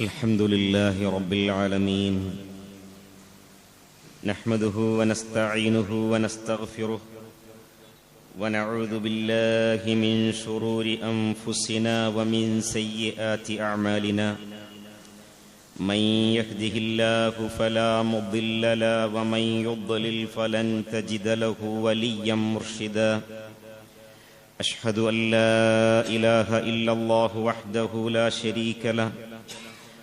الحمد لله رب العالمين. نحمده ونستعينه ونستغفره ونعوذ بالله من شرور أنفسنا ومن سيئات أعمالنا. من يهده الله فلا مضل له ومن يضلل فلن تجد له وليا مرشدا. أشهد أن لا إله إلا الله وحده لا شريك له.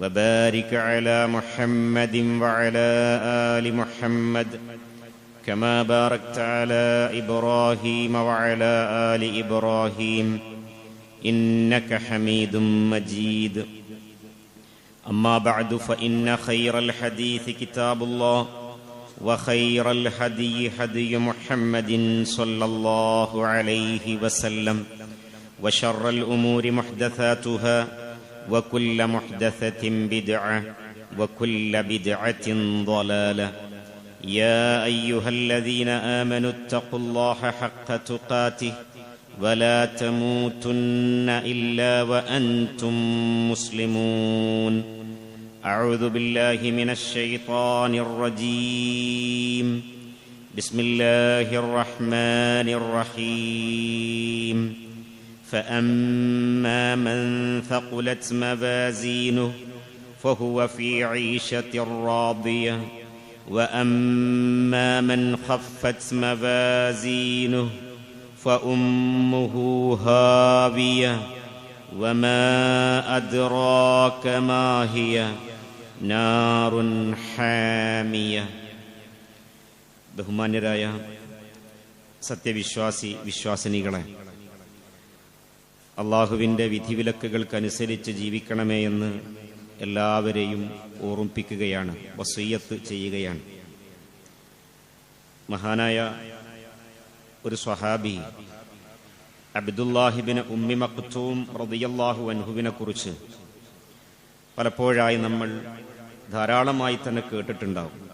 وبارك على محمد وعلى آل محمد كما باركت على إبراهيم وعلى آل إبراهيم إنك حميد مجيد. أما بعد فإن خير الحديث كتاب الله وخير الهدي هدي محمد صلى الله عليه وسلم وشر الأمور محدثاتها وكل محدثة بدعة وكل بدعة ضلالة. يا أيها الذين آمنوا اتقوا الله حق تقاته ولا تموتن إلا وأنتم مسلمون. أعوذ بالله من الشيطان الرجيم. بسم الله الرحمن الرحيم. فأما من ثقلت موازينه فهو في عيشة راضية وأما من خفت موازينه فأمه هاوية وما أدراك ما هي نار حامية ബഹുമാന്യരായ സത്യവിശ്വാസി വിശ്വാസിനികളെ അള്ളാഹുവിന്റെ വിധിവിലക്കുകൾക്കനുസരിച്ച് ജീവിക്കണമേ എന്ന് എല്ലാവരെയും ഓർമ്മിപ്പിക്കുകയാണ് വസീയത്ത് ചെയ്യുകയാണ്. മഹാനായ ഒരു സ്വഹാബി അബ്ദുല്ലാഹിബിന് ഉമ്മി മക്തൂം റതിയല്ലാഹു അൻഹുവിനെ കുറിച്ച് പലപ്പോഴായി നമ്മൾ ധാരാളമായി തന്നെ കേട്ടിട്ടുണ്ടാവും.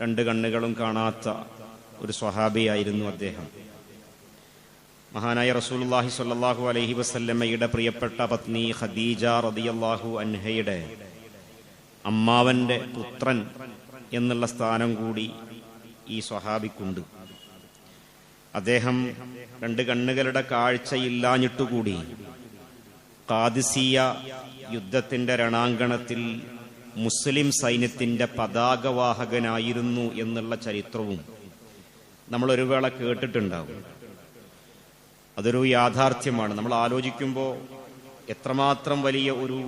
രണ്ട് കണ്ണുകളും കാണാത്ത ഒരു സ്വഹാബിയായിരുന്നു അദ്ദേഹം. മഹാനായ റസൂലുള്ളാഹി സ്വല്ലല്ലാഹു അലൈഹി വസല്ലമയുടെ പ്രിയപ്പെട്ട പത്നി ഖദീജ റളിയല്ലാഹു അൻഹയുടെ അമ്മാവന്റെ പുത്രൻ എന്നുള്ള സ്ഥാനം കൂടി ഈ സ്വഹാബിക്കുണ്ട്. അദ്ദേഹം രണ്ട് കണ്ണുകളുടെ കാഴ്ചയില്ലാഞ്ഞിട്ടുകൂടി കാദിസിയ യുദ്ധത്തിന്റെ രണാങ്കണത്തിൽ മുസ്ലിം സൈന്യത്തിന്റെ പതാകവാഹകനായിരുന്നു എന്നുള്ള ചരിത്രവും നമ്മൾ ഒരു വേള കേട്ടിട്ടുണ്ടാവും. അതൊരു യാഥാർത്ഥ്യമാണ്. നമ്മൾ ആലോചിക്കുമ്പോൾ എത്രമാത്രം വലിയ ഒരു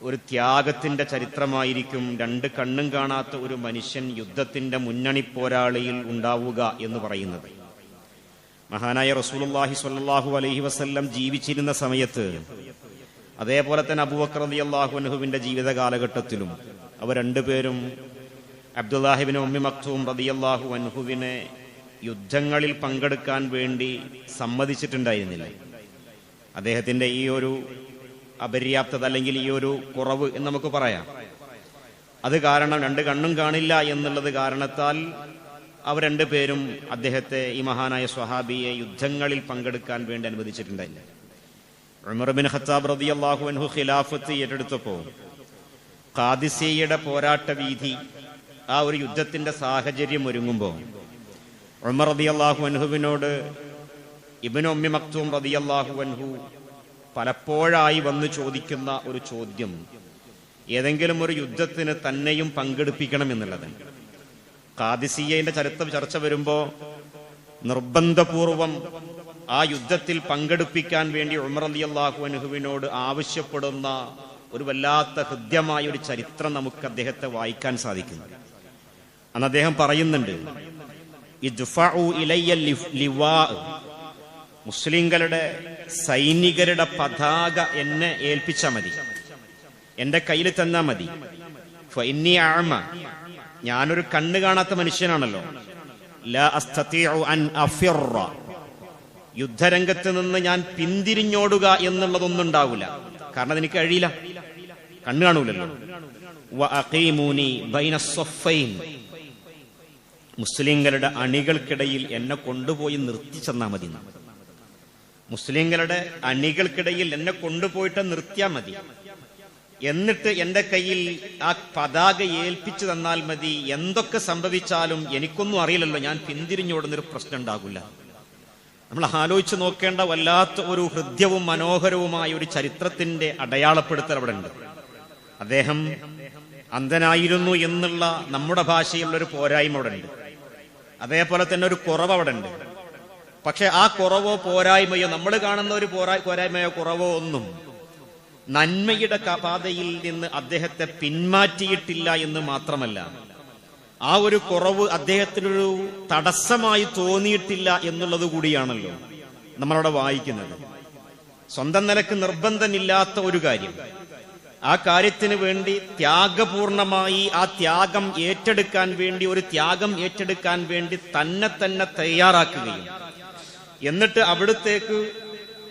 ഒരു ത്യാഗത്തിന്റെ ചരിത്രമായിരിക്കും രണ്ട് കണ്ണും കാണാത്ത ഒരു മനുഷ്യൻ യുദ്ധത്തിന്റെ മുന്നണി പോരാളിയിൽ ഉണ്ടാവുക എന്ന് പറയുന്നത്. മഹാനായ റസൂലുള്ളാഹി സ്വല്ലല്ലാഹു അലൈഹി വസ്ല്ലം ജീവിച്ചിരുന്ന സമയത്ത് അതേപോലെ തന്നെ അബൂബക്കർ റളിയല്ലാഹു അൻഹുവിന്റെ ജീവിത കാലഘട്ടത്തിലും അവർ രണ്ടുപേരും അബ്ദുല്ലാഹിബിൻ ഉമ്മി മക്തൂം റളിയല്ലാഹു അൻഹുവിനെ യുദ്ധങ്ങളിൽ പങ്കെടുക്കാൻ വേണ്ടി സമ്മതിച്ചിട്ടുണ്ടായിരുന്നില്ല. അദ്ദേഹത്തിന്റെ ഈ ഒരു അപര്യാപ്തത അല്ലെങ്കിൽ ഈ ഒരു കുറവ് എന്ന് നമുക്ക് പറയാം. അത് കാരണം രണ്ട് കണ്ണും കാണില്ല എന്നുള്ളത് കാരണത്താൽ അവർ രണ്ടുപേരും അദ്ദേഹത്തെ ഈ മഹാനായ സ്വഹാബിയെ യുദ്ധങ്ങളിൽ പങ്കെടുക്കാൻ വേണ്ടി അനുവദിച്ചിട്ടുണ്ടായില്ല. ഉമർ ബിൻ ഖത്താബ് റളിയല്ലാഹു അൻഹു ഖിലാഫത്ത് ഏറ്റെടുത്തപ്പോൾ ഖാദിസിയയുടെ പോരാട്ട വീതി ആ ഒരു യുദ്ധത്തിന്റെ സാഹചര്യം ഒരുങ്ങുമ്പോൾ ഉമർ റളിയല്ലാഹു അൻഹുവിനോട് ഇബ്നു മക്തും മക്തൂം അള്ളാഹു അൻഹു പലപ്പോഴായി വന്ന് ചോദിക്കുന്ന ഒരു ചോദ്യം. ഏതെങ്കിലും ഒരു യുദ്ധത്തിന് തന്നെയും പങ്കെടുപ്പിക്കണം എന്നുള്ളത്. കാദിസിയയിലെ ചരിത്രം ചർച്ച വരുമ്പോ നിർബന്ധപൂർവം ആ യുദ്ധത്തിൽ പങ്കെടുപ്പിക്കാൻ വേണ്ടി ഉമർ അലി അള്ളാഹു അനുഹുവിനോട് ആവശ്യപ്പെടുന്ന ഒരു വല്ലാത്ത ഹൃദ്യമായ ഒരു ചരിത്രം നമുക്ക് അദ്ദേഹത്തെ വായിക്കാൻ സാധിക്കുന്നു. അന്ന് അദ്ദേഹം പറയുന്നുണ്ട് മുസ്ലിങ്ങളുടെ സൈനികരുടെ പതാക എന്നെ ഏൽപ്പിച്ചാൽ മതി. എന്റെ കയ്യിൽ തന്നാ മതി. അഅമ. ഞാനൊരു കണ്ണ് കാണാത്ത മനുഷ്യനാണല്ലോ. യുദ്ധരംഗത്ത് നിന്ന് ഞാൻ പിന്തിരിഞ്ഞോടുക എന്നുള്ളതൊന്നും ഉണ്ടാവില്ല കാരണം അതെനിക്ക് കഴിയില്ല. കണ്ണ് കാണൂലല്ലോ. മുസ്ലിങ്ങളുടെ അണികൾക്കിടയിൽ എന്നെ കൊണ്ടുപോയി നിർത്തി ചെന്നാ മതി. മുസ്ലിങ്ങളുടെ അണികൾക്കിടയിൽ എന്നെ കൊണ്ടുപോയിട്ട് നിർത്തിയാ മതി. എന്നിട്ട് എന്റെ കയ്യിൽ ആ പതാക ഏൽപ്പിച്ചു തന്നാൽ മതി. എന്തൊക്കെ സംഭവിച്ചാലും എനിക്കൊന്നും അറിയില്ലല്ലോ. ഞാൻ പിന്തിരിഞ്ഞോടുന്നൊരു പ്രശ്നം ഉണ്ടാകില്ല നമ്മൾ ആലോചിച്ച് നോക്കേണ്ട വല്ലാത്ത ഒരു ഹൃദ്യവും മനോഹരവുമായ ഒരു ചരിത്രത്തിന്റെ അടയാളപ്പെടുത്തൽ അവിടെ ഉണ്ട്. അദ്ദേഹം അന്ധനായിരുന്നു എന്നുള്ള നമ്മുടെ ഭാഷയിലുള്ള ഒരു പോരായ്മ അവിടെ ഉണ്ട്. അതേപോലെ തന്നെ ഒരു കുറവ് അവിടെ ഉണ്ട്. പക്ഷെ ആ കുറവോ പോരായ്മയോ നമ്മൾ കാണുന്ന ഒരു പോരാ പോരായ്മയോ കുറവോ ഒന്നും നന്മയുടെ പാതയിൽ നിന്ന് അദ്ദേഹത്തെ പിന്മാറ്റിയിട്ടില്ല എന്ന് മാത്രമല്ല ആ ഒരു കുറവ് അദ്ദേഹത്തിനൊരു തടസ്സമായി തോന്നിയിട്ടില്ല എന്നുള്ളത് കൂടിയാണല്ലോ നമ്മളവിടെ വായിക്കുന്നത്. സ്വന്തം നിലയ്ക്ക് നിർബന്ധമില്ലാത്ത ഒരു കാര്യം. ആ കാര്യത്തിന് വേണ്ടി ത്യാഗപൂർണമായി ആ ത്യാഗം ഏറ്റെടുക്കാൻ വേണ്ടി ഒരു ത്യാഗം ഏറ്റെടുക്കാൻ വേണ്ടി തന്നെ തന്നെ തയ്യാറാക്കുകയും. എന്നിട്ട് അവിടത്തേക്ക്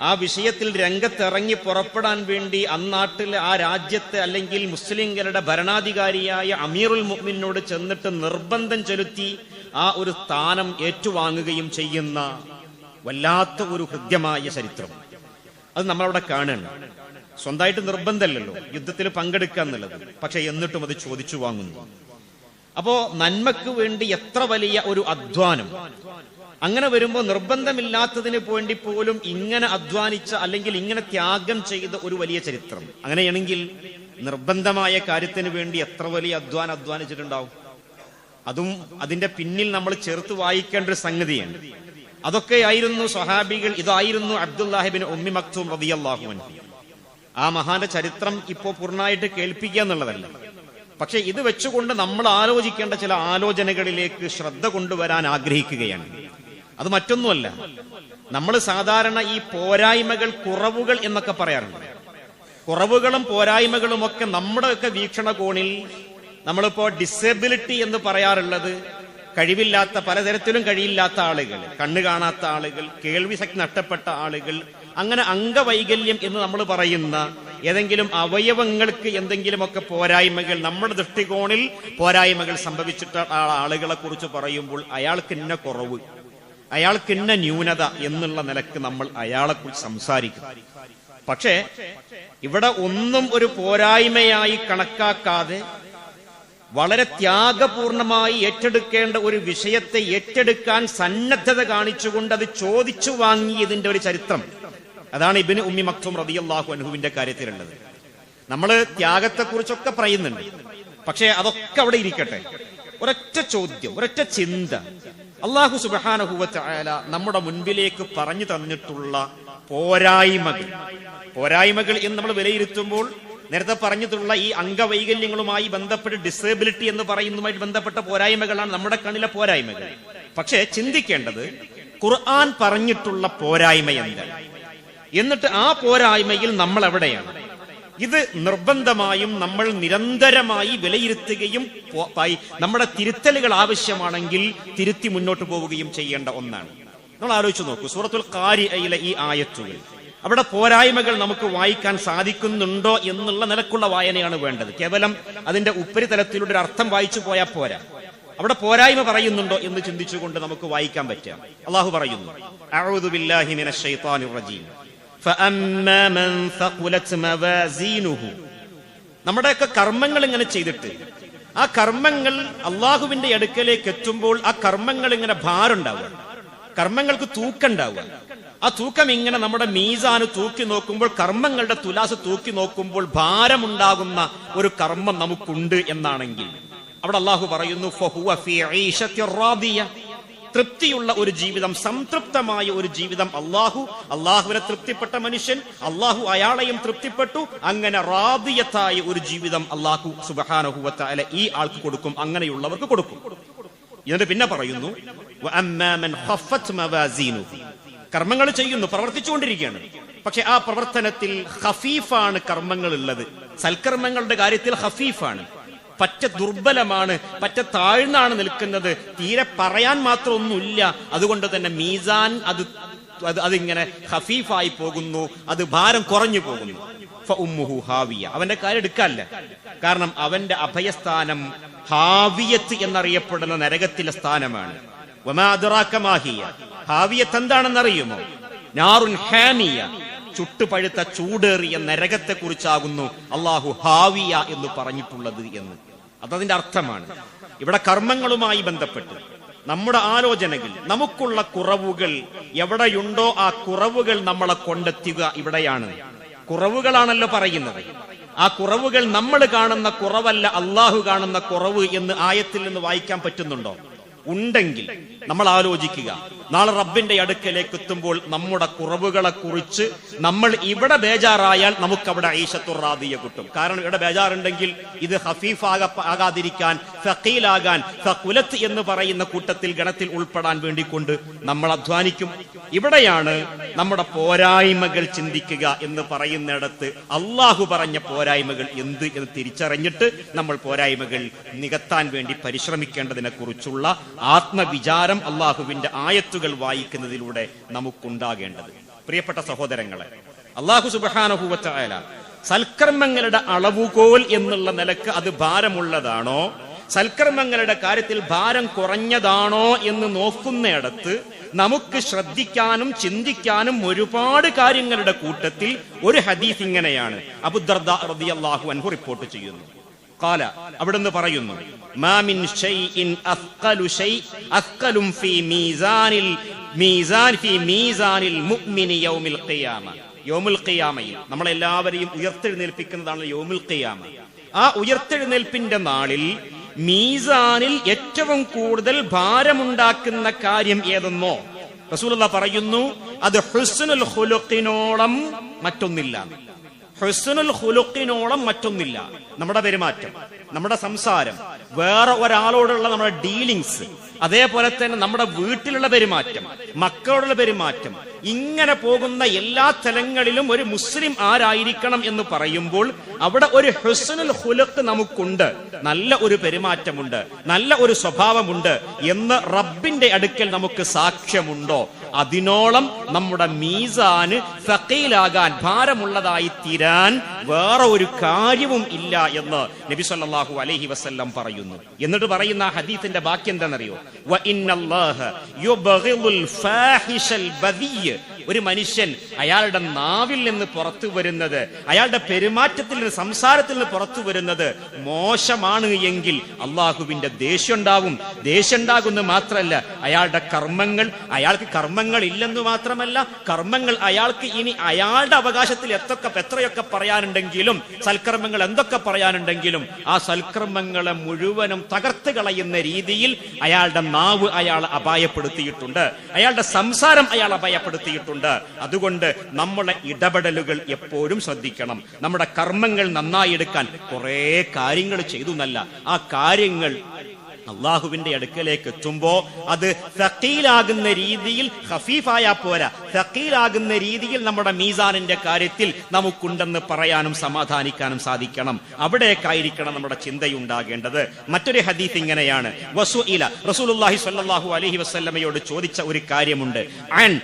ആ വിഷയത്തിൽ രംഗത്തിറങ്ങി പുറപ്പെടാൻ വേണ്ടി അന്നാട്ടിലെ ആ രാജ്യത്തെ അല്ലെങ്കിൽ മുസ്ലിങ്ങളുടെ ഭരണാധികാരിയായ അമീറുൽ മുഹ്മിനോട് ചെന്നിട്ട് നിർബന്ധം ചെലുത്തി ആ ഒരു സ്ഥാനം ഏറ്റുവാങ്ങുകയും ചെയ്യുന്ന വല്ലാത്ത ഒരു ഹൃദ്യമായ ചരിത്രം. അത് നമ്മളവിടെ കാണുകയാണ്. സ്വന്തമായിട്ട് നിർബന്ധമല്ലല്ലോ. യുദ്ധത്തിൽ പങ്കെടുക്കുക എന്നുള്ളത്. പക്ഷെ എന്നിട്ടും അത് ചോദിച്ചു വാങ്ങുന്നു. അപ്പോ നന്മക്ക് വേണ്ടി എത്ര വലിയ ഒരു അധ്വാനം. അങ്ങനെ വരുമ്പോൾ നിർബന്ധമില്ലാത്തതിന് വേണ്ടി പോലും ഇങ്ങനെ അധ്വാനിച്ച അല്ലെങ്കിൽ ഇങ്ങനെ ത്യാഗം ചെയ്ത ഒരു വലിയ ചരിത്രം. അങ്ങനെയാണെങ്കിൽ നിർബന്ധമായ കാര്യത്തിന് വേണ്ടി എത്ര വലിയ അധ്വാനം അധ്വാനിച്ചിട്ടുണ്ടാവും? അതും അതിന്റെ പിന്നിൽ നമ്മൾ ചേർത്ത് വായിക്കേണ്ട ഒരു സംഗതിയാണ്. അതൊക്കെയായിരുന്നു സ്വഹാബികൾ ഇതായിരുന്നു അബ്ദുല്ലാഹിബിൻ ഉമ്മി മക്തൂം റളിയല്ലാഹു അൻഹു. ആ മഹാന്റെ ചരിത്രം ഇപ്പോ പൂർണമായിട്ട് കേൾപ്പിക്കുക എന്നുള്ളതല്ല. പക്ഷെ ഇത് വെച്ചുകൊണ്ട് നമ്മൾ ആലോചിക്കേണ്ട ചില ആലോചനകളിലേക്ക് ശ്രദ്ധ കൊണ്ടുവരാൻ ആഗ്രഹിക്കുകയാണ്. അത് മറ്റൊന്നുമല്ല. നമ്മൾ സാധാരണ ഈ പോരായ്മകൾ കുറവുകൾ എന്നൊക്കെ പറയാറുണ്ട്. കുറവുകളും പോരായ്മകളും ഒക്കെ നമ്മുടെ ഒക്കെ വീക്ഷണകോണിൽ നമ്മളിപ്പോ ഡിസബിലിറ്റി എന്ന് പറയാറുള്ളത് കഴിവില്ലാത്ത പലതരത്തിലും കഴിയില്ലാത്ത ആളുകൾ കണ്ണു കാണാത്ത ആളുകൾ കേൾവി ശക്തി നഷ്ടപ്പെട്ട ആളുകൾ അങ്ങനെ അംഗവൈകല്യം എന്ന് നമ്മൾ പറയുന്ന ഏതെങ്കിലും അവയവങ്ങൾക്ക് എന്തെങ്കിലുമൊക്കെ പോരായ്മകൾ നമ്മുടെ ദൃഷ്ടികോണിൽ പോരായ്മകൾ സംഭവിച്ചിട്ട ആളുകളെ കുറിച്ച് പറയുമ്പോൾ അയാൾക്ക് ഇന്ന കുറവ് അയാൾക്ക് ഇന്ന ന്യൂനത എന്നുള്ള നിലയ്ക്ക് നമ്മൾ അയാളെ അയാളെക്കുറിച്ച് സംസാരിക്കും. പക്ഷേ ഇവിടെ ഒന്നും ഒരു പോരായ്മയായി കണക്കാക്കാതെ വളരെ ത്യാഗപൂർണമായി ഏറ്റെടുക്കേണ്ട ഒരു വിഷയത്തെ ഏറ്റെടുക്കാൻ സന്നദ്ധത കാണിച്ചുകൊണ്ട് അത് ചോദിച്ചു വാങ്ങിയതിന്റെ ഒരു ചരിത്രം. അതാണ് ഇബിന് ഉമ്മി മക്തും റതിയല്ലാഹു അനുഹുവിന്റെ കാര്യത്തിലുള്ളത്. നമ്മൾ ത്യാഗത്തെക്കുറിച്ചൊക്കെ പറയുന്നുണ്ട്. പക്ഷേ അതൊക്കെ അവിടെ ഇരിക്കട്ടെ. ഒരൊറ്റ ചോദ്യം ഒരൊറ്റ ചിന്ത. അള്ളാഹു സുബാനഹുവത്ത് ആയാല നമ്മുടെ മുൻപിലേക്ക് പറഞ്ഞു തന്നിട്ടുള്ള പോരായ്മകൾ. പോരായ്മകൾ എന്ന് നമ്മൾ വിലയിരുത്തുമ്പോൾ നേരത്തെ പറഞ്ഞിട്ടുള്ള ഈ അംഗവൈകല്യങ്ങളുമായി ബന്ധപ്പെട്ട് ഡിസേബിലിറ്റി എന്ന് പറയുന്നതുമായി ബന്ധപ്പെട്ട പോരായ്മകളാണ് നമ്മുടെ കണ്ണിലെ പോരായ്മകൾ. പക്ഷേ ചിന്തിക്കേണ്ടത് ഖുർആൻ പറഞ്ഞിട്ടുള്ള പോരായ്മ എന്താണ്? എന്നിട്ട് ആ പോരായ്മയിൽ നമ്മൾ എവിടെയാണ് ഇത് നിർബന്ധമായും നമ്മൾ നിരന്തരമായി വിലയിരുത്തുകയും നമ്മുടെ തിരുത്തലുകൾ ആവശ്യമാണെങ്കിൽ തിരുത്തി മുന്നോട്ട് പോവുകയും ചെയ്യേണ്ട ഒന്നാണ്. നമ്മൾ ആലോചിച്ച് നോക്കൂ സൂറത്തുൽ കാരിയിലെ ഈ ആയത്തുകൾ. അവിടെ പോരായ്മകൾ നമുക്ക് വായിക്കാൻ സാധിക്കുന്നുണ്ടോ എന്നുള്ള നിലക്കുള്ള വായനയാണ് വേണ്ടത്. കേവലം അതിന്റെ ഉപരിതലത്തിലൂടെ ഒരു അർത്ഥം വായിച്ചു പോയാൽ പോരാ. അവിടെ പോരായ്മ പറയുന്നുണ്ടോ എന്ന് ചിന്തിച്ചുകൊണ്ട് നമുക്ക് വായിക്കാൻ പറ്റാം അള്ളാഹു പറയുന്നു ഫഅമ്മാ മൻ സഖുലത് മവാസീനുഹു. നമ്മുടെയൊക്കെ കർമ്മങ്ങൾ ഇങ്ങനെ ചെയ്തിട്ട് ആ കർമ്മങ്ങൾ അള്ളാഹുവിന്റെ അടുക്കലേക്ക് എത്തുമ്പോൾ ആ കർമ്മങ്ങൾ ഇങ്ങനെ ഭാരുണ്ടാവുക കർമ്മങ്ങൾക്ക് തൂക്കണ്ടാവുക ആ തൂക്കം ഇങ്ങനെ നമ്മുടെ മീസാന് തൂക്കി നോക്കുമ്പോൾ കർമ്മങ്ങളുടെ തുലാസ് തൂക്കി നോക്കുമ്പോൾ ഭാരമുണ്ടാകുന്ന ഒരു കർമ്മം നമുക്കുണ്ട് എന്നാണെങ്കിൽ അവിടെ അള്ളാഹു പറയുന്നു തൃപ്തിയുള്ള ഒരു ജീവിതം സംതൃപ്തമായ ഒരു ജീവിതം അള്ളാഹു അള്ളാഹുവിനെ തൃപ്തിപ്പെട്ട മനുഷ്യൻ അള്ളാഹു അയാളെയും തൃപ്തിപ്പെട്ടു. അങ്ങനെ റാദിയത്തായ ഒരു ജീവിതം അള്ളാഹു സുബഹാനഹുവത്തായ ഈ ആൾക്ക് കൊടുക്കും അങ്ങനെയുള്ളവർക്ക് കൊടുക്കും. എന്നിട്ട് പിന്നെ പറയുന്നു. കർമ്മങ്ങൾ ചെയ്യുന്നു പ്രവർത്തിച്ചുകൊണ്ടിരിക്കുകയാണ്. പക്ഷെ ആ പ്രവർത്തനത്തിൽ ഹഫീഫാണ് കർമ്മങ്ങൾ ഉള്ളത് സൽക്കർമ്മങ്ങളുടെ കാര്യത്തിൽ ഹഫീഫാണ് പറ്റ ദുർബലമാണ് പറ്റ താഴ്ന്നാണ് നിൽക്കുന്നത്. തീരെ പറയാൻ മാത്രമൊന്നുമില്ല. അതുകൊണ്ട് തന്നെ മീസാൻ അത് അത് അതിങ്ങനെ ഹഫീഫായി പോകുന്നു. അത് ഭാരം കുറഞ്ഞു പോകുന്നു. ഹാവിയ. അവന്റെ കാര്യം എടുക്കാല്ല. കാരണം അവന്റെ അഭയസ്ഥാനം ഹാവിയത്ത് എന്നറിയപ്പെടുന്ന നരകത്തിലെ സ്ഥാനമാണ്. വമാ അദ്റാക മാ ഹിയ. ഹാവിയത്ത് എന്താണെന്നറിയുമോ? നാറുൻ ഹാമിയ. ചുട്ടുപഴുത്ത ചൂടേറിയ നരകത്തെ കുറിച്ചാകുന്നു അള്ളാഹു ഹാവിയ എന്ന് പറഞ്ഞിട്ടുള്ളത് എന്ന്. അതതിന്റെ അർത്ഥമാണ്. ഇവിടെ കർമ്മങ്ങളുമായി ബന്ധപ്പെട്ട് നമ്മുടെ ആലോചനകൾ നമുക്കുള്ള കുറവുകൾ എവിടെയുണ്ടോ ആ കുറവുകൾ നമ്മളെ കൊണ്ടെത്തുക ഇവിടെയാണ്. കുറവുകളാണല്ലോ പറയുന്നത്. ആ കുറവുകൾ നമ്മൾ കാണുന്ന കുറവല്ല അള്ളാഹു കാണുന്ന കുറവ് എന്ന് ആയത്തിൽ നിന്ന് വായിക്കാൻ പറ്റുന്നുണ്ടോ? ഉണ്ടെങ്കിൽ നമ്മൾ ആലോചിക്കുക. നാളെ റബ്ബിന്റെ അടുക്കലേക്ക് എത്തുമ്പോൾ നമ്മുടെ കുറവുകളെ കുറിച്ച് നമ്മൾ ഇവിടെ ബേജാറായാൽ നമുക്ക് അവിടെ ഐഷത്തുറാദിയ കിട്ടും. കാരണം ഇവിടെ ബേജാറുണ്ടെങ്കിൽ ഇത് ഹഫീഫ് ആകാതിരിക്കാൻ ഫക്കീലാകാൻ ഫക്കുലത്ത് എന്ന് പറയുന്ന കൂട്ടത്തിൽ ഗണത്തിൽ ഉൾപ്പെടാൻ വേണ്ടിക്കൊണ്ട് നമ്മൾ അധ്വാനിക്കും. ഇവിടെയാണ് നമ്മുടെ പോരായ്മകൾ ചിന്തിക്കുക എന്ന് പറയുന്നിടത്ത് അള്ളാഹു പറഞ്ഞ പോരായ്മകൾ എന്ത് എന്ന് തിരിച്ചറിഞ്ഞിട്ട് നമ്മൾ പോരായ്മകൾ നികത്താൻ വേണ്ടി പരിശ്രമിക്കേണ്ടതിനെ കുറിച്ചുള്ള ആത്മവിചാരം അള്ളാഹുവിന്റെ ആയത്തുകൾ വായിക്കുന്നതിലൂടെ നമുക്കുണ്ടാകേണ്ടത്. പ്രിയപ്പെട്ട സഹോദരങ്ങളെ അള്ളാഹു സുബാനഹുവല സൽക്കർമ്മങ്ങളുടെ അളവുകോൽ എന്നുള്ള നിലയ്ക്ക് അത് ഭാരമുള്ളതാണോ? സൽക്കർമ്മങ്ങളുടെ കാര്യത്തിൽ ഭാരം കുറഞ്ഞതാണോ എന്ന് നോക്കുന്നിടത്ത് നമുക്ക് ശ്രദ്ധിക്കാനും ചിന്തിക്കാനും ഒരുപാട് കാര്യങ്ങളുടെ കൂട്ടത്തിൽ ഒരു ഹദീസ് ഇങ്ങനെയാണ്. അബുദർദ അൻഹു റിപ്പോർട്ട് ചെയ്യുന്നു. قال അവിടുന്ന് പറയുന്നു മാമിൻ ഷൈഇൻ അസ്ഖലു ഷൈ അസ്ഖലും ഫീ മീസാനിൽ മീസാൻ ഫീ മീസാനിൽ മുഅ്മിനി യൗമിൽ ഖിയാമ. യൗമിൽ ഖിയാമയിൽ നമ്മളെല്ലാവരെയും ഉയർത്തെഴുന്നേൽപ്പിക്കുന്നതാണ് യൗമുൽ ഖിയാമ. ആ ഉയർത്തെഴുന്നേൽപ്പിന്റെ നാളിൽ മീസാനിൽ ഏറ്റവും കൂടുതൽ ഭാരമുണ്ടാക്കുന്ന കാര്യം ഏതെന്നോ? റസൂലുള്ള പറയുന്നു അത് ഹുസ്നുൽ ഹുലുക്കിനോളം മറ്റൊന്നില്ല. ഹുസ്നുൽ ഹുലുക്കിനോളം മറ്റൊന്നില്ല. നമ്മുടെ പെരുമാറ്റം നമ്മുടെ സംസാരം വേറെ ഒരാളോടുള്ള നമ്മുടെ ഡീലിങ്സ് അതേപോലെ തന്നെ നമ്മുടെ വീട്ടിലുള്ള പെരുമാറ്റം മക്കളോടുള്ള പെരുമാറ്റം ഇങ്ങനെ പോകുന്ന എല്ലാ തലങ്ങളിലും ഒരു മുസ്ലിം ആരായിരിക്കണം എന്ന് പറയുമ്പോൾ അവിടെ ഒരു ഹുസ്നുൽ ഹുലക്ക് നമുക്കുണ്ട്. നല്ല ഒരു പെരുമാറ്റമുണ്ട് നല്ല ഒരു സ്വഭാവമുണ്ട് എന്ന് റബ്ബിന്റെ അടുക്കൽ നമുക്ക് സാക്ഷ്യമുണ്ടോ? അതിനോളം നമ്മുടെ മീസാന് സക്കയിലാകാൻ ഭാരമുള്ളതായി തീരാൻ വേറെ ഒരു കാര്യവും ഇല്ല എന്ന് നബി സല്ലാഹു അലഹി വസല്ലം പറയുന്നു. എന്നിട്ട് പറയുന്ന ഹദീത്തിന്റെ ബാക്കി എന്താണെന്നറിയോ? ഒരു മനുഷ്യൻ അയാളുടെ നാവിൽ നിന്ന് പുറത്തു വരുന്നത് അയാളുടെ പെരുമാറ്റത്തിൽ നിന്ന് സംസാരത്തിൽ നിന്ന് പുറത്തു വരുന്നത് മോശമാണ് എങ്കിൽ അള്ളാഹുവിന്റെ ദേഷ്യം ഉണ്ടാവും ദേഷ്യം ഉണ്ടാകുന്നു മാത്രമല്ല അയാളുടെ കർമ്മങ്ങൾ അയാൾക്ക് കർമ്മങ്ങൾ ഇല്ലെന്ന് മാത്രമല്ല കർമ്മങ്ങൾ അയാൾക്ക് ഇനി അയാളുടെ അവകാശത്തിൽ എത്തൊക്കെ എത്രയൊക്കെ പറയാനുണ്ടെങ്കിലും സൽക്കർമ്മങ്ങൾ എന്തൊക്കെ പറയാനുണ്ടെങ്കിലും ആ സൽക്കർമ്മങ്ങളെ മുഴുവനും തകർത്ത് കളയുന്ന രീതിയിൽ അയാളുടെ നാവ് അയാൾ അപായപ്പെടുത്തിയിട്ടുണ്ട്. അയാളുടെ സംസാരം അയാൾ അപായപ്പെടുത്തിയിട്ടുണ്ട്. അതുകൊണ്ട് നമ്മളെ ഇടപെടലുകൾ എപ്പോഴും ശ്രദ്ധിക്കണം. നമ്മുടെ കർമ്മങ്ങൾ നന്നായി എടുക്കാൻ കുറേ കാര്യങ്ങൾ ചെയ്തു എന്നല്ല. ആ കാര്യങ്ങൾ അള്ളാഹുവിന്റെ അടുക്കലേക്ക് എത്തുമ്പോ അത് സക്കീലാകുന്ന രീതിയിൽ ഹഫീഫായാ പോരാ. സക്കീലാകുന്ന രീതിയിൽ നമ്മുടെ മീസാനിന്റെ കാര്യത്തിൽ നമുക്കുണ്ടെന്ന് പറയാനും സമാധാനിക്കാനും സാധിക്കണം. അവിടേക്കായിരിക്കണം നമ്മുടെ ചിന്തയുണ്ടാകേണ്ടത്. മറ്റൊരു ഹദീസ് ഇങ്ങനെയാണ്. വസുഇല റസൂലുള്ളാഹി സ്വല്ലല്ലാഹു അലൈഹി വസല്ലമയോട് ചോദിച്ച ഒരു കാര്യമുണ്ട്. അൻ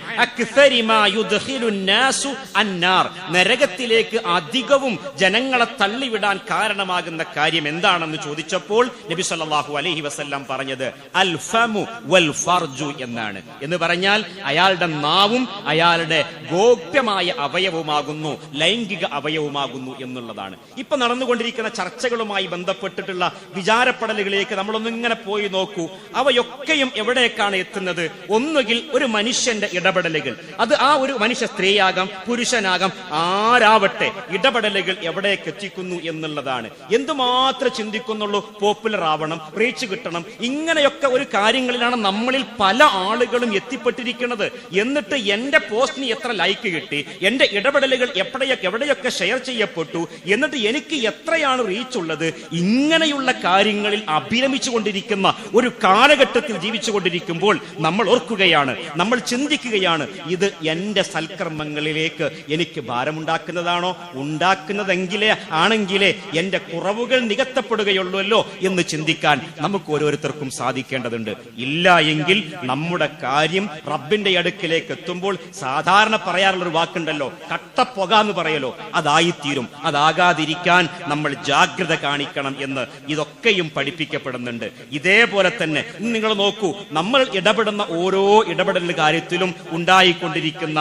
അന്നാർ. നരകത്തിലേക്ക് അധികവും ജനങ്ങളെ തള്ളിവിടാൻ കാരണമാകുന്ന കാര്യം എന്താണെന്ന് ചോദിച്ചപ്പോൾ നബി സല്ലല്ലാഹു അലൈഹി വസല്ലം പറഞ്ഞത് അൽ ഫമു വൽ ഫർജു എന്നാണ്. എന്ന് പറഞ്ഞാൽ അയാളുടെ നാവും അയാളുടെ ഗോപ്യമായ അവയവുമാകുന്നു ലൈംഗിക അവയവുമാകുന്നു എന്നുള്ളതാണ്. ഇപ്പൊ നടന്നുകൊണ്ടിരിക്കുന്ന ചർച്ചകളുമായി ബന്ധപ്പെട്ടിട്ടുള്ള വിചാരപ്പെടലുകളിലേക്ക് നമ്മളൊന്നും ഇങ്ങനെ പോയി നോക്കൂ. അവയൊക്കെയും എവിടേക്കാണ് എത്തുന്നത്? ഒന്നുകിൽ ഒരു മനുഷ്യന്റെ ഇടപെടലുകൾ. അത് ആ ഒരു മനുഷ്യ സ്ത്രീയാകാം പുരുഷനാകാം ആരാവട്ടെ ഇടപെടലുകൾ എവിടേക്ക് എത്തിക്കുന്നു എന്നുള്ളതാണ്. എന്തുമാത്രം ചിന്തിക്കുന്നുള്ളൂ? പോപ്പുലർ ആവണം റീച്ച് കിട്ടണം. ഇങ്ങനെയൊക്കെ ഒരു കാര്യങ്ങളിലാണ് നമ്മളിൽ പല ആളുകളും എത്തിപ്പെട്ടിരിക്കുന്നത്. എന്നിട്ട് എന്റെ പോസ്റ്റിന് എത്ര ലൈക്ക് കിട്ടി? എന്റെ ഇടപെടലുകൾ എപ്പോഴൊക്കെ എവിടെയൊക്കെ ഷെയർ ചെയ്യപ്പെട്ടു? എന്നിട്ട് എനിക്ക് എത്രയാണ് റീച്ച് ഉള്ളത്? ഇങ്ങനെയുള്ള കാര്യങ്ങളിൽ അഭിരമിച്ചുകൊണ്ടിരിക്കുന്ന ഒരു കാലഘട്ടത്തിൽ ജീവിച്ചുകൊണ്ടിരിക്കുമ്പോൾ നമ്മൾ ഓർക്കുകയാണ് നമ്മൾ ചിന്തിക്കുകയാണ് ഇത് എന്റെ സൽക്കർമ്മങ്ങളിലേക്ക് എനിക്ക് ഭാരമുണ്ടാക്കുന്നതാണോ? ഉണ്ടാക്കുന്നതെങ്കിലേ ആണെങ്കിലേ എന്റെ കുറവുകൾ നികത്തപ്പെടുകയുള്ളൂല്ലോ എന്ന് ചിന്തിക്കാൻ നമുക്ക് ഓരോരുത്തർക്കും സാധിക്കേണ്ടതുണ്ട്. ഇല്ല എങ്കിൽ നമ്മുടെ കാര്യം റബ്ബിന്റെ അടുക്കിലേക്ക് എത്തുമ്പോൾ സാധാരണ പറയാറുള്ള ഒരു വാക്കുണ്ടല്ലോ കട്ടപ്പുക എന്ന് പറയലോ. അതായിത്തീരും. അതാകാതിരിക്കാൻ നമ്മൾ ജാഗ്രത കാണിക്കണം എന്ന് ഇതൊക്കെയും പഠിപ്പിക്കപ്പെടുന്നുണ്ട്. ഇതേപോലെ തന്നെ നിങ്ങൾ നോക്കൂ നമ്മൾ ഇടപെടുന്ന ഓരോ ഇടപെടൽ കാര്യത്തിലും ഉണ്ടായിക്കൊണ്ടിരിക്കുന്ന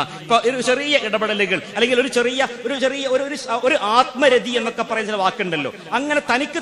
ഒരു ചെറിയ ഇടപെടലുകൾ അല്ലെങ്കിൽ ഒരു ചെറിയ ഒരു ചെറിയ ഒരു ഒരു ആത്മരതി എന്നൊക്കെ പറയുന്ന ചില വാക്കുണ്ടല്ലോ. അങ്ങനെ തനിക്ക്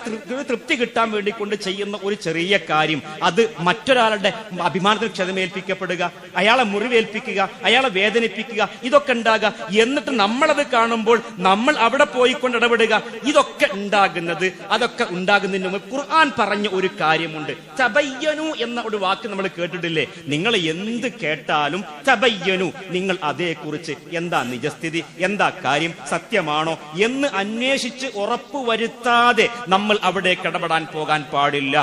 തൃപ്തി കിട്ടാൻ വേണ്ടി കൊണ്ട് ചെയ്യുന്ന ഒരു ചെറിയ കാര്യം. അത് മറ്റൊരാളുടെ അഭിമാനത്തിൽ ക്ഷതമേൽപ്പിക്കപ്പെടുക അയാളെ മുറിവേൽപ്പിക്കുക അയാളെ വേദനിപ്പിക്കുക ഇതൊക്കെ ഉണ്ടാകുക. എന്നിട്ട് നമ്മളത് കാണുമ്പോൾ നമ്മൾ അവിടെ പോയിക്കൊണ്ട് ഇടപെടുക. ഇതൊക്കെ ഉണ്ടാകുന്നത് അതൊക്കെ ഉണ്ടാകുന്നതിന് മുമ്പ് ഖുർആൻ പറഞ്ഞ ഒരു കാര്യമുണ്ട്. ചബയ്യനു എന്ന ഒരു വാക്ക് നമ്മൾ കേട്ടിട്ടില്ലേ? നിങ്ങൾ എന്ത് കേട്ടാലും ചബയ്യനു നിങ്ങൾ അതേക്കുറിച്ച് എന്താ നിജസ്ഥിതി എന്താ കാര്യം സത്യമാണോ എന്ന് അന്വേഷിച്ച് ഉറപ്പുവരുത്താതെ നമ്മൾ അവിടെ ഇടപെടാൻ പോകാൻ പാടില്ല.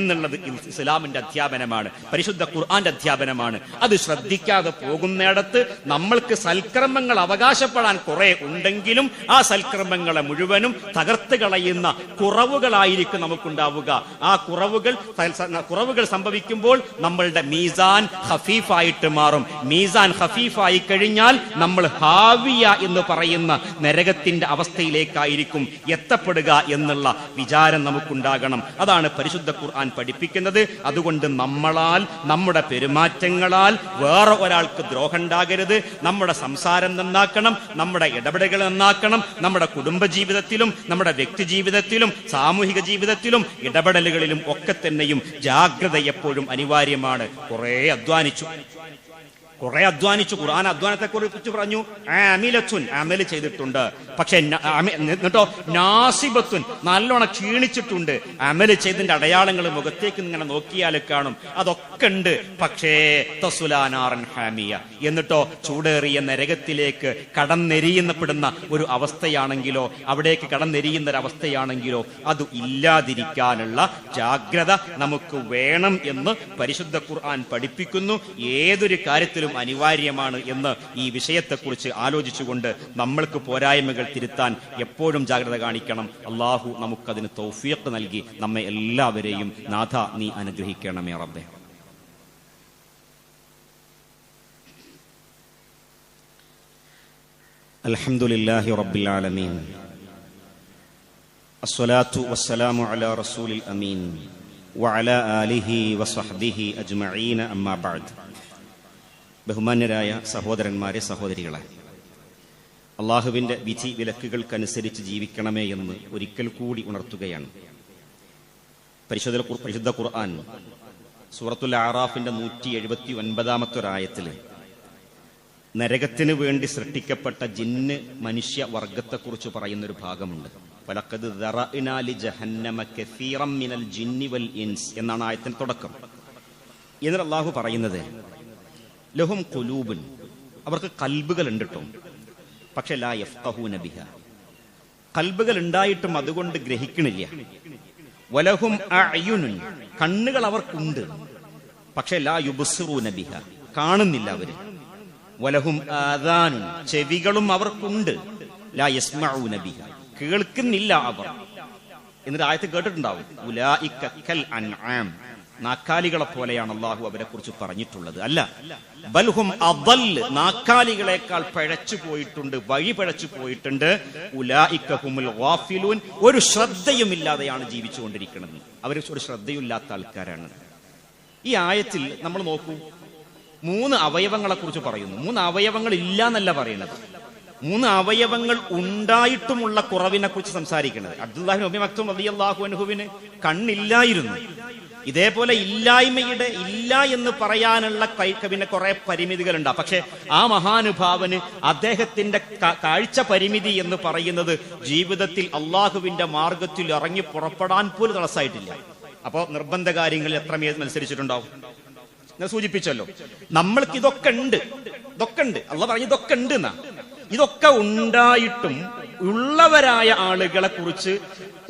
എന്നുള്ളത് ഇസ്ലാമിന്റെ അധ്യാപനമാണ് പരിശുദ്ധ ഖുർആന്റെ അധ്യാപനമാണ്. അത് ശ്രദ്ധിക്കാതെ പോകുന്നിടത്ത് നമ്മൾക്ക് സൽക്രമങ്ങൾ അവകാശപ്പെടാൻ കുറെ ഉണ്ടെങ്കിലും ആ സൽക്രമങ്ങളെ മുഴുവനും തകർത്ത് കളയുന്ന കുറവുകളായിരിക്കും നമുക്കുണ്ടാവുക. ആ കുറവുകൾ കുറവുകൾ സംഭവിക്കുമ്പോൾ നമ്മളുടെ മീസാൻ ഹഫീഫായിട്ട് മാറും. മീസാൻ ഹഫീഫായി കഴിഞ്ഞാൽ നമ്മൾ ഹാവിയ എന്ന് പറയുന്ന നരകത്തിന്റെ അവസ്ഥയിലേക്കായിരിക്കും എത്തപ്പെടുക എന്നുള്ള വിചാരം നമുക്കുണ്ടാകണം. അതാണ് പരിശുദ്ധ ഖുർആൻ പഠിപ്പിക്കുന്നത്. അതുകൊണ്ട് നമ്മളാൽ നമ്മുടെ പെരുമാറ്റങ്ങളാൽ വേറെ ഒരാൾക്ക് ദ്രോഹം ഉണ്ടാകരുത് നമ്മുടെ സംസാരം നന്നാക്കണം നമ്മുടെ ഇടപെടലുകൾ നന്നാക്കണം. നമ്മുടെ കുടുംബ ജീവിതത്തിലും നമ്മുടെ വ്യക്തി ജീവിതത്തിലും സാമൂഹിക ജീവിതത്തിലും ഇടപെടലുകളിലും ഒക്കെ തന്നെയും ജാഗ്രത എപ്പോഴും അനിവാര്യമാണ്. കുറെ അധ്വാനിച്ചു. കുറെ അധ്വാനിച്ചു ഖുർആൻ അധ്വാനത്തെ കുറിച്ച് പറഞ്ഞു. അമിലത്തുൻ അമൽ ചെയ്തിട്ടുണ്ട്. പക്ഷെ എന്നിട്ടോ നാസിബത്തുൻ നല്ലോണം ക്ഷീണിച്ചിട്ടുണ്ട്. അമൽ ചെയ്തതിന്റെ അടയാളങ്ങൾ മുഖത്തേക്ക് ഇങ്ങനെ നോക്കിയാൽ കാണും. അതൊക്കെ ഉണ്ട്. പക്ഷേ തസുലാനാറൻ ഹാമിയ. എന്നിട്ടോ ചൂടേറിയ നരകത്തിലേക്ക് കടന്നെരിയുന്നപ്പെടുന്ന ഒരു അവസ്ഥയാണെങ്കിലോ അവിടേക്ക് കടന്നെരിയുന്ന ഒരു അവസ്ഥയാണെങ്കിലോ അത് ഇല്ലാതിരിക്കാനുള്ള ജാഗ്രത നമുക്ക് വേണം എന്ന് പരിശുദ്ധ ഖുർആൻ പഠിപ്പിക്കുന്നു. ഏതൊരു കാര്യത്തിലും അനിവാര്യമാണ് എന്ന് ഈ വിഷയത്തെക്കുറിച്ച് ആലോചിച്ചുകൊണ്ട് നമ്മൾക്ക് പോരായ്മകൾ തിരുത്താൻ എപ്പോഴും ജാഗ്രത കാണിക്കണം അള്ളാഹു നമുക്കതിന് തൗഫീഖ് നൽകി നമ്മെ എല്ലാവരെയും നാഥ നീ അനുഗ്രഹിക്കണമേ റബ്ബേ الحمد لله رب العالمين الصلاة والسلام على رسول الأمين وعلى آله وصحبه أجمعين أما بعد ബഹുമാന്യരായ സഹോദരന്മാരെ സഹോദരികളെ അള്ളാഹുവിന്റെ വിധി വിലക്കുകൾക്കനുസരിച്ച് ജീവിക്കണമേ എന്ന് ഒരിക്കൽ കൂടി ഉണർത്തുകയാണ്. പരിശുദ്ധ പരിശുദ്ധ ഖുർആൻ സൂറത്തുൽ ആറാഫിന്റെ നൂറ്റി എഴുപത്തി ഒൻപതാമത്തെ ഒരായത്തിൽ നരകത്തിന് വേണ്ടി സൃഷ്ടിക്കപ്പെട്ട ജിന്ന് മനുഷ്യ വർഗത്തെക്കുറിച്ച് പറയുന്നൊരു ഭാഗമുണ്ട്. എന്നാണ് ആയത്തിന് തുടക്കം. എന്നിട്ട് അള്ളാഹു പറയുന്നത് ലഹും കുലൂബുൻ അവർക്ക് കൽബുകൾ ഉണ്ടിട്ടും പക്ഷെ ലാ യഫ്കഹു ബിഹ കൽബുകൾ ഉണ്ടായിട്ടും അതുകൊണ്ട് ഗ്രഹിക്കണില്ല. വലഹും അഅ്യുനുൻ. കണ്ണുകൾ അവർക്കുണ്ട്. പക്ഷെ ലാ യുബ്സിറൂന ബിഹ കാണുന്നില്ല അവർ. വലഹും ആദാനുൻ. ചെവികളും അവർക്കുണ്ട്. ലാ യസ്മഊന ബിഹ കേൾക്കുന്നില്ല അവർ. എന്നിട്ട് ആയത്ത് കേട്ടിട്ടുണ്ടാവും. ഉലായിക കൽ അൻആം. നാക്കാലികളെ പോലെയാണ് അള്ളാഹു അവരെ കുറിച്ച് പറഞ്ഞിട്ടുള്ളത്. അല്ല ബൽഹും അവൽ നാക്കാലികളെക്കാൾ പഴച്ചു പോയിട്ടുണ്ട് വഴി പഴച്ചു പോയിട്ടുണ്ട്. ഉലായിക ഹുമുൽ ഗാഫിലൂൻ. ഒരു ശ്രദ്ധയുമില്ലാതെയാണ് ജീവിച്ചുകൊണ്ടിരിക്കുന്നത്. അവർ ഒരു ശ്രദ്ധയില്ലാത്ത ആൾക്കാരാണ്. ഈ ആയത്തിൽ നമ്മൾ നോക്കൂ മൂന്ന് അവയവങ്ങളെ കുറിച്ച് പറയുന്നു. മൂന്ന് അവയവങ്ങൾ ഇല്ല എന്നല്ല പറയുന്നത്. മൂന്ന് അവയവങ്ങൾ ഉണ്ടായിട്ടുമുള്ള കുറവിനെ കുറിച്ച് സംസാരിക്കുന്നത്. അബ്ദുല്ലാഹിൻ നബി മക്തും അള്ളാഹു അനുഹുവിന് കണ്ണില്ലായിരുന്നു. ഇതേപോലെ ഇല്ലായ്മയുടെ ഇല്ല എന്ന് പറയാനുള്ള പിന്നെ കുറെ പരിമിതികളുണ്ട്. പക്ഷെ ആ മഹാനുഭാവന് അദ്ദേഹത്തിന്റെ കാഴ്ച പരിമിതി എന്ന് പറയുന്നത് ജീവിതത്തിൽ അള്ളാഹുവിന്റെ മാർഗത്തിൽ ഇറങ്ങി പുറപ്പെടാൻ പോലും തടസ്സമായിട്ടില്ല. അപ്പോൾ നിർബന്ധ കാര്യങ്ങളിൽ എത്ര മേ മത്സരിച്ചിട്ടുണ്ടാവും? ഞാൻ സൂചിപ്പിച്ചല്ലോ. നമ്മൾക്ക് ഇതൊക്കെ ഉണ്ട്. ഇതൊക്കെ ഉണ്ട്. അള്ള പറഞ്ഞു ഇതൊക്കെ ഉണ്ട് എന്നാ. ഇതൊക്കെ ഉണ്ടായിട്ടും ഉള്ളവരായ ആളുകളെ കുറിച്ച്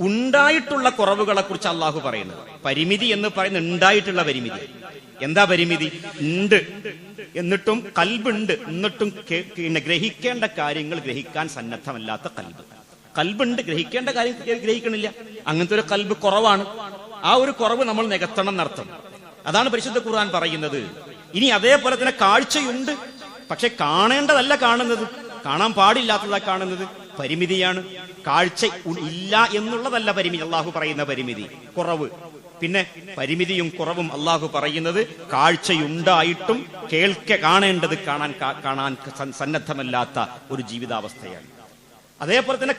ഉണ്ടായിട്ടുള്ള കുറവുകളെ കുറിച്ച് അള്ളാഹു പറയുന്നത്. പരിമിതി എന്ന് പറയുന്നത് ഉണ്ടായിട്ടുള്ള പരിമിതി. എന്താ പരിമിതി? ഉണ്ട്. എന്നിട്ടും കൽബുണ്ട്. എന്നിട്ടും ഗ്രഹിക്കേണ്ട കാര്യങ്ങൾ ഗ്രഹിക്കാൻ സന്നദ്ധമല്ലാത്ത കൽബ്. കൽബുണ്ട്. ഗ്രഹിക്കേണ്ട കാര്യം ഗ്രഹി- ഗ്രഹിക്കണില്ല. അങ്ങനത്തെ ഒരു കൽബ് കുറവാണ്. ആ ഒരു കുറവ് നമ്മൾ നികത്തണം എന്നർത്ഥം. അതാണ് പരിശുദ്ധ ഖുർആൻ പറയുന്നത്. ഇനി അതേപോലെ തന്നെ കാഴ്ചയുണ്ട്. പക്ഷെ കാണേണ്ടതല്ല കാണുന്നത്. കാണാൻ പാടില്ലാത്തതാണ് കാണുന്നത്. പരിമിതിയാണ്. കാഴ്ച ഇല്ല എന്നുള്ളതല്ല പരിമിതി. അള്ളാഹു പറയുന്ന പരിമിതി. കുറവ്. പിന്നെ പരിമിതിയും കുറവും അള്ളാഹു പറയുന്നത് കാഴ്ചയുണ്ടായിട്ടും കേൾക്കെ കാണേണ്ടത് കാണാൻ കാണാൻ സന്നദ്ധമല്ലാത്ത ഒരു ജീവിതാവസ്ഥയാണ്. അതേപോലെ തന്നെ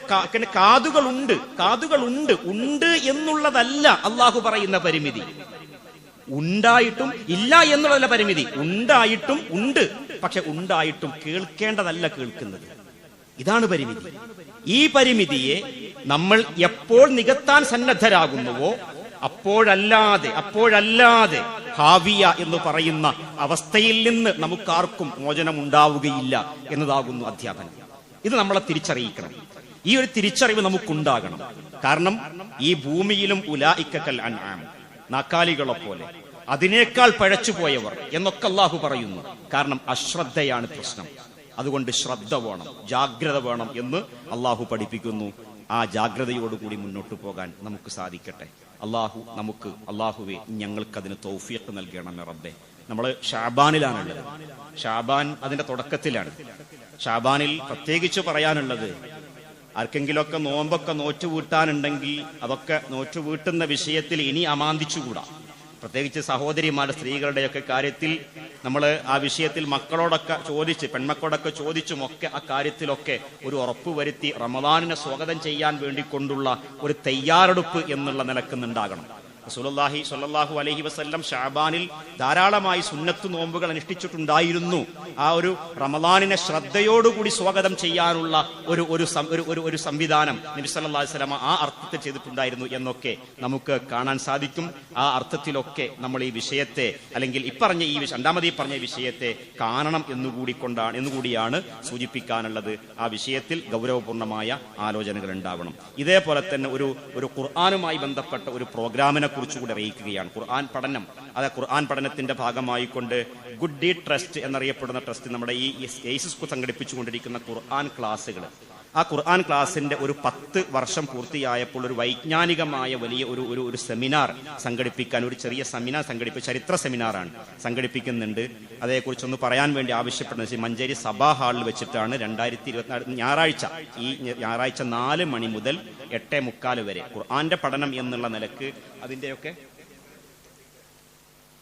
കാതുകളുണ്ട്. കാതുകളുണ്ട്. ഉണ്ട് എന്നുള്ളതല്ല അള്ളാഹു പറയുന്ന പരിമിതി. ഉണ്ടായിട്ടും ഇല്ല എന്നുള്ളതല്ല പരിമിതി. ഉണ്ടായിട്ടും ഉണ്ട്. പക്ഷെ ഉണ്ടായിട്ടും കേൾക്കേണ്ടതല്ല കേൾക്കുന്നത്. ഇതാണ് പരിമിതി. ഈ പരിമിതിയെ നമ്മൾ എപ്പോൾ നികത്താൻ സന്നദ്ധരാകുന്നുവോ അപ്പോഴല്ലാതെ അപ്പോഴല്ലാതെ ഹാവിയ എന്ന് പറയുന്ന അവസ്ഥയിൽ നിന്ന് നമുക്കാർക്കും മോചനം ഉണ്ടാവുകയില്ല എന്നതാകുന്നു അധ്യാപനം. ഇത് നമ്മളെ തിരിച്ചറിയിക്കണം. ഈ ഒരു തിരിച്ചറിവ് നമുക്കുണ്ടാകണം. കാരണം ഈ ഭൂമിയിലും ഉലായിക്കൽ അൻആം നാക്കാലികളെ പോലെ. അതിനേക്കാൾ പഴച്ചുപോയവർ എന്നൊക്കെ അള്ളാഹു പറയുന്നു. കാരണം അശ്രദ്ധയാണ് പ്രശ്നം. അതുകൊണ്ട് ശ്രദ്ധ വേണം ജാഗ്രത വേണം എന്ന് അള്ളാഹു പഠിപ്പിക്കുന്നു. ആ ജാഗ്രതയോടുകൂടി മുന്നോട്ട് പോകാൻ നമുക്ക് സാധിക്കട്ടെ. അള്ളാഹു നമുക്ക് അള്ളാഹുവെ ഞങ്ങൾക്കതിന് തൗഫീഖ് നൽകണമേ റബ്ബെ. നമ്മൾ ഷാബാനിലാണുള്ളത്. ഷാബാൻ അതിന്റെ തുടക്കത്തിലാണ്. ഷാബാനിൽ പ്രത്യേകിച്ച് പറയാനുള്ളത് ആർക്കെങ്കിലുമൊക്കെ നോമ്പൊക്കെ നോറ്റു വീട്ടാനുണ്ടെങ്കിൽ അതൊക്കെ നോറ്റു വീട്ടുന്ന വിഷയത്തിൽ ഇനി അമാന്തിച്ചുകൂടാ. പ്രത്യേകിച്ച് സഹോദരിമാരുടെ സ്ത്രീകളുടെയൊക്കെ കാര്യത്തിൽ നമ്മൾ ആ വിഷയത്തിൽ മക്കളോടൊക്കെ ചോദിച്ച് പെൺമക്കളോടൊക്കെ ചോദിച്ചുമൊക്കെ ആ കാര്യത്തിലൊക്കെ ഒരു ഉറപ്പ് വരുത്തി റമദാനിനെ സ്വാഗതം ചെയ്യാൻ വേണ്ടി കൊണ്ടുള്ള ഒരു തയ്യാറെടുപ്പ് എന്നുള്ള നിലക്കുന്നുണ്ടാകണം റസൂലുള്ളാഹി സ്വല്ലല്ലാഹു അലൈഹി വസല്ലം ഷാബാനിൽ ധാരാളമായി സുന്നത്ത് നോമ്പുകൾ അനുഷ്ഠിച്ചിട്ടുണ്ടായിരുന്നു. ആ ഒരു റമദാനിനെ ശ്രദ്ധയോടുകൂടി സ്വാഗതം ചെയ്യാനുള്ള ഒരു ഒരു ഒരു ഒരു സംവിധാനം അലൈഹി വസല്ലമ ആ അർത്ഥത്തിൽ ചെയ്തിട്ടുണ്ടായിരുന്നു എന്നൊക്കെ നമുക്ക് കാണാൻ സാധിക്കും. ആ അർത്ഥത്തിലൊക്കെ നമ്മൾ ഈ വിഷയത്തെ അല്ലെങ്കിൽ ഇപ്പറഞ്ഞ ഈ രണ്ടാമത് ഈ പറഞ്ഞ വിഷയത്തെ കാണണം എന്നുകൂടി കൊണ്ടാണ് എന്നുകൂടിയാണ് സൂചിപ്പിക്കാനുള്ളത്. ആ വിഷയത്തിൽ ഗൗരവപൂർണമായ ആലോചനകൾ ഉണ്ടാവണം. ഇതേപോലെ തന്നെ ഒരു ഒരു ഖുർആാനുമായി ബന്ധപ്പെട്ട ഒരു പ്രോഗ്രാമിനെ കുറിച്ചുകൂടി അറിയിക്കുകയാണ്. ഖുർആൻ പഠനം. അത് ഖുർആൻ പഠനത്തിന്റെ ഭാഗമായിക്കൊണ്ട് ഗുഡ് ഡീ ട്രസ്റ്റ് എന്നറിയപ്പെടുന്ന ട്രസ്റ്റ് നമ്മുടെ ഈ സംഘടിപ്പിച്ചുകൊണ്ടിരിക്കുന്ന ഖുർആൻ ക്ലാസ്സുകൾ ആ ഖുർആൻ ക്ലാസിന്റെ ഒരു പത്ത് വർഷം പൂർത്തിയായപ്പോൾ ഒരു വൈജ്ഞാനികമായ വലിയ ഒരു ഒരു ഒരു സെമിനാർ സംഘടിപ്പിക്കാൻ ഒരു ചെറിയ സെമിനാർ സംഘടിപ്പിച്ച ചരിത്ര സെമിനാറാണ് സംഘടിപ്പിക്കുന്നുണ്ട്. അതേക്കുറിച്ചൊന്ന് പറയാൻ വേണ്ടി ആവശ്യപ്പെടുന്നത് മഞ്ചേരി സഭാ ഹാളിൽ വെച്ചിട്ടാണ് രണ്ടായിരത്തി ഇരുപത്തിനാല് ഞായറാഴ്ച ഈ ഞായറാഴ്ച നാല് മണി മുതൽ എട്ടേ മുക്കാൽ വരെ. ഖുർആന്റെ പഠനം എന്നുള്ള നിലയ്ക്ക് അതിന്റെയൊക്കെ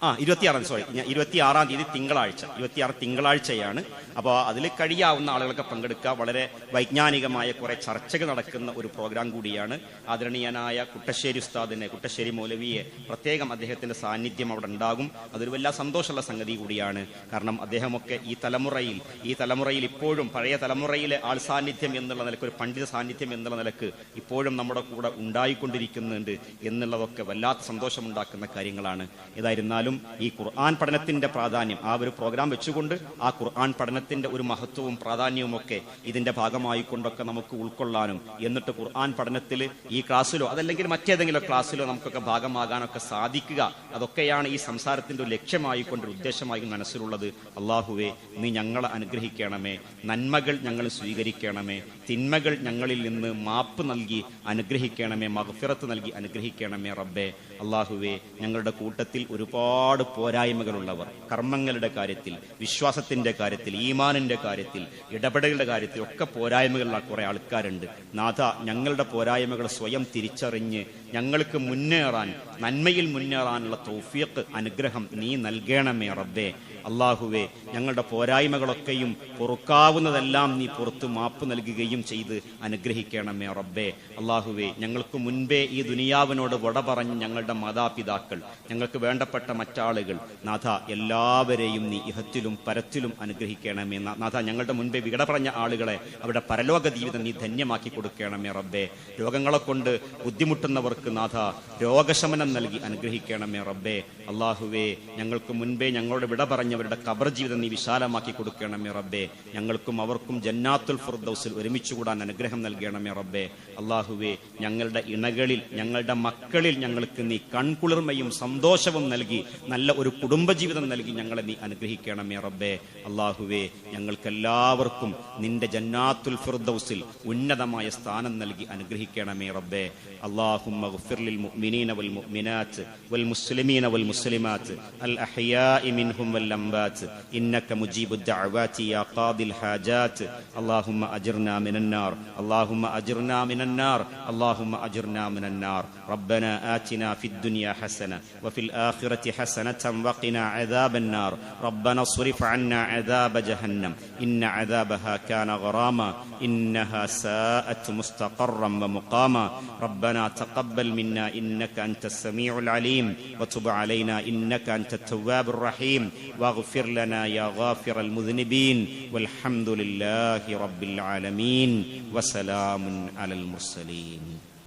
ആ ഇരുപത്തിയാറാം സോറി ഇരുപത്തിയാറാം തീയതി തിങ്കളാഴ്ച. ഇരുപത്തിയാറ് തിങ്കളാഴ്ചയാണ്. അപ്പോൾ അതിൽ കഴിയാവുന്ന ആളുകളൊക്കെ പങ്കെടുക്കുക. വളരെ വൈജ്ഞാനികമായ കുറെ ചർച്ചകൾ നടക്കുന്ന ഒരു പ്രോഗ്രാം കൂടിയാണ്. ആദരണീയനായ കുട്ടശ്ശേരി ഉസ്താദിനെ കുട്ടശ്ശേരി മൗലവിയെ പ്രത്യേകം അദ്ദേഹത്തിന്റെ സാന്നിധ്യം അവിടെ ഉണ്ടാകും. അതൊരു വലിയ സന്തോഷമുള്ള സംഗതി കൂടിയാണ്. കാരണം അദ്ദേഹമൊക്കെ ഈ തലമുറയിൽ ഈ തലമുറയിൽ ഇപ്പോഴും പഴയ തലമുറയിലെ ആൾ സാന്നിധ്യം എന്നുള്ള നിലയ്ക്ക് ഒരു പണ്ഡിത സാന്നിധ്യം എന്നുള്ള നിലയ്ക്ക് ഇപ്പോഴും നമ്മുടെ കൂടെ ഉണ്ടായിക്കൊണ്ടിരിക്കുന്നുണ്ട് എന്നുള്ളതൊക്കെ വല്ലാത്ത സന്തോഷമുണ്ടാക്കുന്ന കാര്യങ്ങളാണ്. ഏതായിരുന്നാലും ഈ ഖുർആൻ പഠനത്തിന്റെ പ്രാധാന്യം ആ ഒരു പ്രോഗ്രാം വെച്ചുകൊണ്ട് ആ ഖുർആൻ പഠനത്തിന്റെ ഒരു മഹത്വവും പ്രാധാന്യവും ഒക്കെ ഇതിന്റെ ഭാഗമായി കൊണ്ടൊക്കെ നമുക്ക് ഉൾക്കൊള്ളാനും എന്നിട്ട് ഖുർആൻ പഠനത്തിൽ ഈ ക്ലാസ്സിലോ അതല്ലെങ്കിൽ മറ്റേതെങ്കിലും ക്ലാസ്സിലോ നമുക്കൊക്കെ ഭാഗമാകാനൊക്കെ സാധിക്കുക. അതൊക്കെയാണ് ഈ സംസാരത്തിന്റെ ഒരു ലക്ഷ്യമായിക്കൊണ്ട് കൊണ്ടൊരു ഉദ്ദേശമായി മനസ്സിലുള്ളത്. അള്ളാഹുവെ നീ ഞങ്ങളെ അനുഗ്രഹിക്കണമേ. നന്മകൾ ഞങ്ങൾ സ്വീകരിക്കണമേ. തിന്മകൾ ഞങ്ങളിൽ നിന്ന് മാപ്പ് നൽകി അനുഗ്രഹിക്കണമേ. മഹഫിറത്ത് നൽകി അനുഗ്രഹിക്കണമേ റബ്ബെ. അള്ളാഹുവെ ഞങ്ങളുടെ കൂട്ടത്തിൽ ഒരുപാട് പോരായ്മകളുള്ളവർ. കർമ്മങ്ങളുടെ കാര്യത്തിൽ വിശ്വാസത്തിന്റെ കാര്യത്തിൽ ഈമാനിന്റെ കാര്യത്തിൽ ഇടപെടലുടെ കാര്യത്തിൽ ഒക്കെ പോരായ്മകളുള്ള കുറെ ആൾക്കാരുണ്ട്. നാഥ ഞങ്ങളുടെ പോരായ്മകൾ സ്വയം തിരിച്ചറിഞ്ഞ് ഞങ്ങൾക്ക് മുന്നേറാൻ നന്മയിൽ മുന്നേറാനുള്ള തൗഫീഖ് അനുഗ്രഹം നീ നൽകണമേ റബ്ബേ. അള്ളാഹുവേ ഞങ്ങളുടെ പോരായ്മകളൊക്കെയും പൊറുക്കാവുന്നതെല്ലാം നീ പുറത്ത് മാപ്പ് നൽകുകയും ചെയ്ത് അനുഗ്രഹിക്കണമേ റബ്ബേ. അള്ളാഹുവെ ഞങ്ങൾക്ക് മുൻപേ ഈ ദുനിയാവിനോട് വട പറഞ്ഞ് ഞങ്ങളുടെ മാതാപിതാക്കൾ ഞങ്ങൾക്ക് വേണ്ടപ്പെട്ട മറ്റാളുകൾ നാഥ എല്ലാവരെയും നീ ഇഹത്തിലും പരത്തിലും അനുഗ്രഹിക്കണമേ. നാഥ ഞങ്ങളുടെ മുൻപേ വിട പറഞ്ഞ ആളുകളെ അവരുടെ പരലോക ജീവിതം നീ ധന്യമാക്കി കൊടുക്കണമേ റബ്ബേ. രോഗങ്ങളെ കൊണ്ട് ബുദ്ധിമുട്ടുന്നവർക്ക് നാഥ രോഗശമനം നൽകി അനുഗ്രഹിക്കണമേ റബ്ബേ. അള്ളാഹുവേ ഞങ്ങൾക്ക് മുൻപേ ഞങ്ങളുടെ വിട കഴിഞ്ഞവരുടെ കബർ ജീവിതം നീ വിശാലമാക്കി കൊടുക്കണമേ റബ്ബെ. ഞങ്ങൾക്കും അവർക്കും ജന്നാത്തുൽ ഫുർദൌസിൽ ഒരുമിച്ച് കൂടാൻ അനുഗ്രഹം നൽകണമേ റബ്ബെ. അള്ളാഹുവേ ഞങ്ങളുടെ ഇണകളിൽ ഞങ്ങളുടെ മക്കളിൽ ഞങ്ങൾക്ക് നീ കൺകുളിർമയും സന്തോഷവും നൽകി നല്ല ഒരു കുടുംബജീവിതം നൽകി ഞങ്ങളെ നീ അനുഗ്രഹിക്കണമേ റബ്ബെ. അള്ളാഹുവേ ഞങ്ങൾക്കെല്ലാവർക്കും നിന്റെ ജന്നാത്തുൽ ഫിർദൌസിൽ ഉന്നതമായ സ്ഥാനം നൽകി അനുഗ്രഹിക്കണമേ റബ്ബെ. അള്ളാഹു മുഅ്മിനീന വൽ മുഅ്മിനാത്ത് വൽ മുസ്ലിമീന വൽ മുസ്ലിമാത്ത്. അൽ അഹ്യാഇ മിൻഹും വൽ والأموات إنك مجيب الدعوات يا قاضي الحاجات. اللهم أجرنا من النار. اللهم أجرنا من النار. اللهم أجرنا من النار. ربنا آتنا في الدنيا حسنة وفي الآخرة حسنة وقنا عذاب النار. ربنا اصرف عنا عذاب جهنم. إن عذابها كان غراما. إنها ساءت مستقرا ومقاما. ربنا تقبل منا إنك أنت السميع العليم. وتب علينا إنك أنت التواب الرحيم. واغفر لنا يا غافر المذنبين والحمد لله رب العالمين وسلام على المرسلين.